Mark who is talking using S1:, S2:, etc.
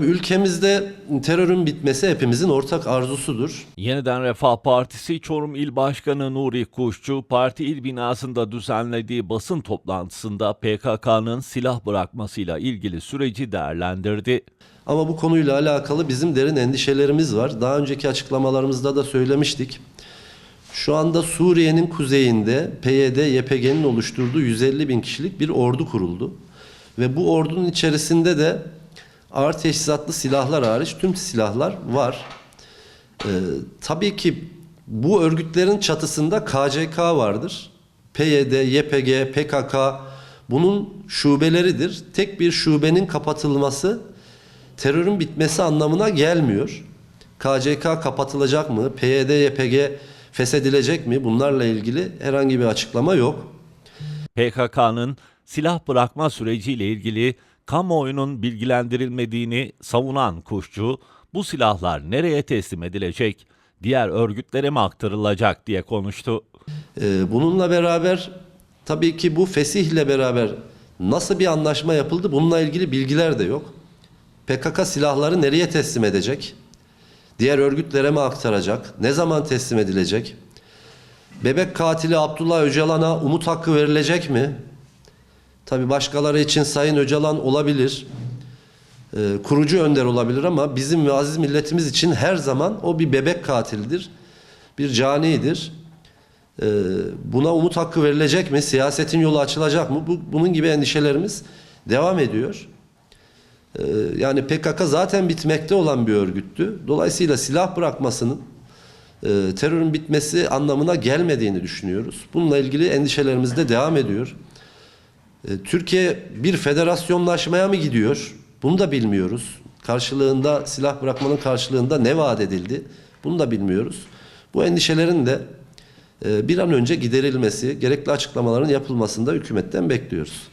S1: Ülkemizde terörün bitmesi hepimizin ortak arzusudur.
S2: Yeniden Refah Partisi Çorum İl Başkanı Nuri Kuşçu, parti il binasında düzenlediği basın toplantısında PKK'nın silah bırakmasıyla ilgili süreci değerlendirdi.
S1: Ama bu konuyla alakalı bizim derin endişelerimiz var. Daha önceki açıklamalarımızda da söylemiştik. Şu anda Suriye'nin kuzeyinde PYD, YPG'nin oluşturduğu 150 bin kişilik bir ordu kuruldu. Ve bu ordunun içerisinde de ağır teçhizatlı silahlar hariç tüm silahlar var. Ee, tabii ki bu örgütlerin çatısında KCK vardır. PYD, YPG, PKK bunun şubeleridir. Tek bir şubenin kapatılması terörün bitmesi anlamına gelmiyor. KCK kapatılacak mı? PYD, YPG feshedilecek mi? Bunlarla ilgili herhangi bir açıklama yok.
S2: PKK'nın silah bırakma süreciyle ilgili kamuoyunun bilgilendirilmediğini savunan Kuşçu, bu silahlar nereye teslim edilecek, diğer örgütlere mi aktarılacak diye konuştu.
S1: Ee, bununla beraber tabii ki bu fesihle beraber nasıl bir anlaşma yapıldı bununla ilgili bilgiler de yok. PKK silahları nereye teslim edecek? Diğer örgütlere mi aktaracak? Ne zaman teslim edilecek? Bebek katili Abdullah Öcalan'a umut hakkı verilecek mi? Tabii başkaları için Sayın Öcalan olabilir. Ee, kurucu önder olabilir ama bizim ve aziz milletimiz için her zaman o bir bebek katildir. Bir canidir. Ee, buna umut hakkı verilecek mi? Siyasetin yolu açılacak mı? Bu, bunun gibi endişelerimiz devam ediyor. Ee, yani PKK zaten bitmekte olan bir örgüttü. Dolayısıyla silah bırakmasının e, terörün bitmesi anlamına gelmediğini düşünüyoruz. Bununla ilgili endişelerimiz de devam ediyor. E, Türkiye bir federasyonlaşmaya mı gidiyor? Bunu da bilmiyoruz. Karşılığında silah bırakmanın karşılığında ne vaat edildi? Bunu da bilmiyoruz. Bu endişelerin de e, bir an önce giderilmesi, gerekli açıklamaların yapılmasını da hükümetten bekliyoruz.